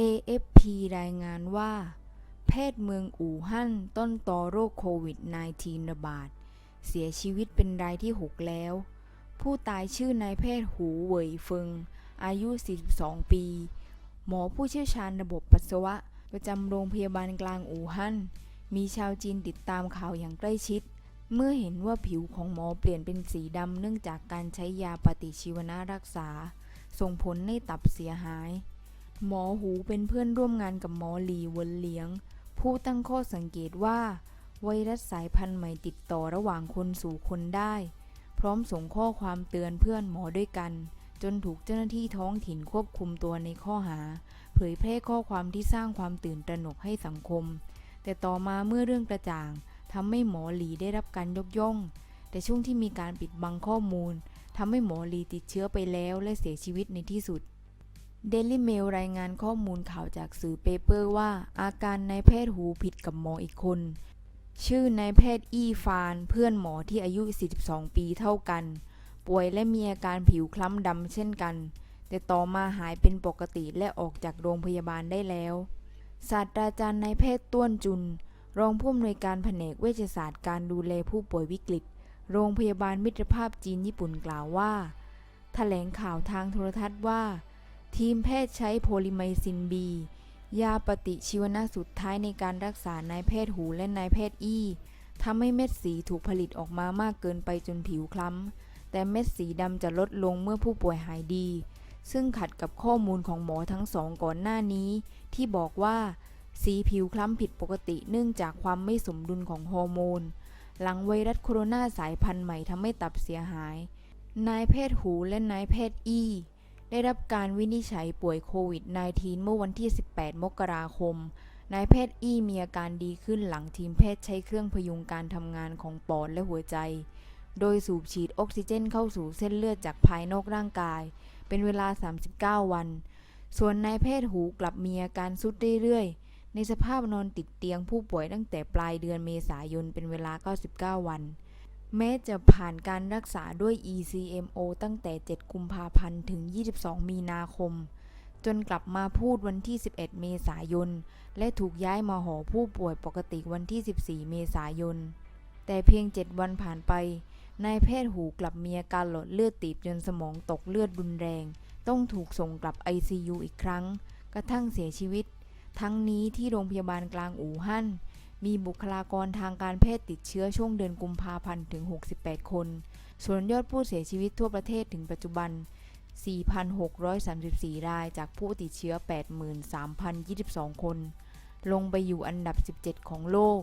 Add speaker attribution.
Speaker 1: AFP รายงานว่า แพทย์เมืองอู่ฮั่นต้นตอโรคโควิด -19 ระบาด เสียชีวิตเป็นรายที่ 6 แล้ว ผู้ตายชื่อนายแพทย์หูเหวยเฟิง อายุ 42 ปี หมอผู้เชี่ยวชาญระบบปัสสาวะ ประจำโรงพยาบาลกลางอู่ฮั่น มีชาวจีนติดตามข่าวอย่างใกล้ชิด เมื่อเห็นว่าผิวของหมอเปลี่ยนเป็นสีดำเนื่องจากการใช้ยาปฏิชีวนะรักษา ส่งผลให้ตับเสียหาย หมอหูเป็นเพื่อนร่วมงานกับหมอหลีเวนเลียง ผู้ตั้งข้อสังเกตว่า ไวรัสสายพันธุ์ใหม่ติดต่อระหว่างคนสู่คนได้ พร้อมส่งข้อความเตือนเพื่อนหมอด้วยกัน จนถูกเจ้าหน้าที่ท้องถิ่นควบคุมตัวในข้อหา เผยแพร่ข้อความที่สร้างความตื่นตระหนกให้สังคม แต่ต่อมาเมื่อเรื่องกระจ่างทำให้หมอหลีได้รับการยกย่อง แต่ช่วงที่มีการปิดบังข้อมูลทำให้หมอหลีติดเชื้อไปแล้วและเสียชีวิตในที่สุด เดลิเมลรายงานข้อมูลข่าวจากสื่อเปเปอร์ว่า อาการนายแพทย์หูผิดกับหมออีกคน ชื่อนายแพทย์อี้ฟานเพื่อนหมอที่อายุ 42 ปีเท่ากัน ป่วยและมีอาการผิวคล้ำดำเช่นกัน แต่ต่อมาหายเป็นปกติและออกจากโรงพยาบาลได้แล้ว ศาสตราจารย์นายแพทย์ต้วนจุน รองผู้อำนวยการแผนกเวชศาสตร์การดูแลผู้ป่วยวิกฤต โรงพยาบาลมิตรภาพจีนญี่ปุ่นกล่าวว่าแถลงข่าวทางโทรทัศน์ว่า ทีมแพทย์ใช้โพลิไมซินบี ยาปฏิชีวนะสุดท้ายในการรักษานายแพทย์หูและนายแพทย์อี้ทำให้เม็ดสีถูกผลิตออกมามากเกินไปจนผิวคล้ำ แต่เม็ดสีดำจะลดลงเมื่อผู้ป่วยหายดี ซึ่งขัดกับข้อมูลของหมอทั้งสองก่อนหน้านี้ ที่บอกว่า สีผิวคล้ำผิดปกติเนื่องจากความไม่สมดุลของฮอร์โมน หลังไวรัสโคโรนาสายพันธุ์ใหม่ทำให้ตับเสียหาย นายแพทย์หูและนายแพทย์อี้ ได้รับการวินิจฉัยป่วยโควิด -19 เมื่อวันที่ 18 มกราคม นายแพทย์อี้มีอาการดีขึ้นหลังทีมแพทย์ใช้เครื่องพยุงการทำงานของปอดและหัวใจ โดยสูบฉีดออกซิเจนเข้าสู่เส้นเลือดจากภายนอกร่างกาย เป็นเวลา 39 วัน ส่วนนายแพทย์หูกลับมีอาการสุดเรื่อยๆ ในสภาพนอนติดเตียงผู้ป่วยตั้งแต่ปลายเดือนเมษายนเป็นเวลา 99 วัน แม้จะผ่านการรักษาด้วย ECMO ตั้งแต่ 7 กุมภาพันธ์ ถึง 22 มีนาคม จนกลับมาพูดวันที่ 11 เมษายน และถูกย้ายมาหอผู้ป่วยปกติวันที่ 14 เมษายน แต่เพียง 7 วันผ่านไป นายแพทย์หูกลับมีอาการหลอดเลือดตีบจนสมองตกเลือดรุนแรง ต้องถูกส่งกลับ ICU อีกครั้ง กระทั่งเสียชีวิต ทั้งนี้ที่โรงพยาบาลกลางอู่ฮั่น มีบุคลากรทางการแพทย์ติดเชื้อช่วงเดือนกุมภาพันธ์ถึง 68 คน ส่วนยอดผู้เสียชีวิตทั่วประเทศถึงปัจจุบัน 4,634 รายจากผู้ติดเชื้อ 83,022 คน ลงไปอยู่อันดับ 17 ของโลก